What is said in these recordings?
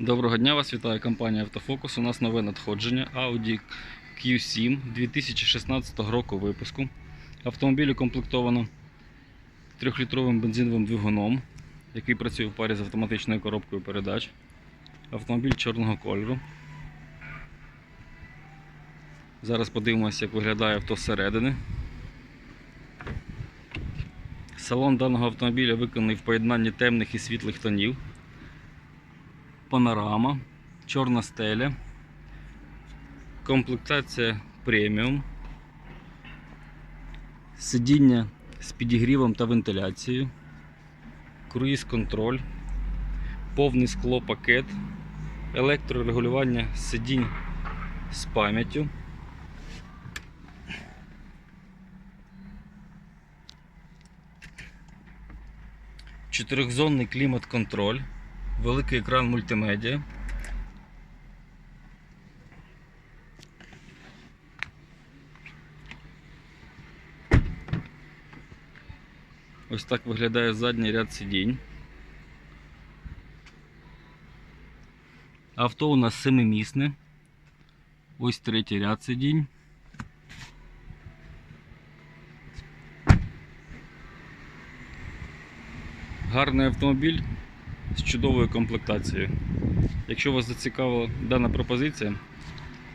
Доброго дня, вас вітає компанія Автофокус. У нас нове надходження Audi Q7 2016 року випуску. Автомобіль укомплектовано 3-літровим бензиновим двигуном, який працює в парі з автоматичною коробкою передач. Автомобіль чорного кольору. Зараз подивимося, як виглядає авто зсередини. Салон даного автомобіля виконаний в поєднанні темних і світлих тонів панорама, чорна стеля, комплектація преміум, сидіння з підігрівом та вентиляцією, круїз контроль, повний склопакет, електрорегулювання сидінь з пам'яттю. Чотирьохзонний клімат-контроль, великий екран мультимедіа. Ось так виглядає задній ряд сидінь. Авто у нас семимісне. Ось третій ряд сидінь. Гарний автомобіль з чудовою комплектацією. Якщо вас зацікавила дана пропозиція,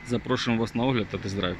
запрошуємо вас на огляд та тест-драйв.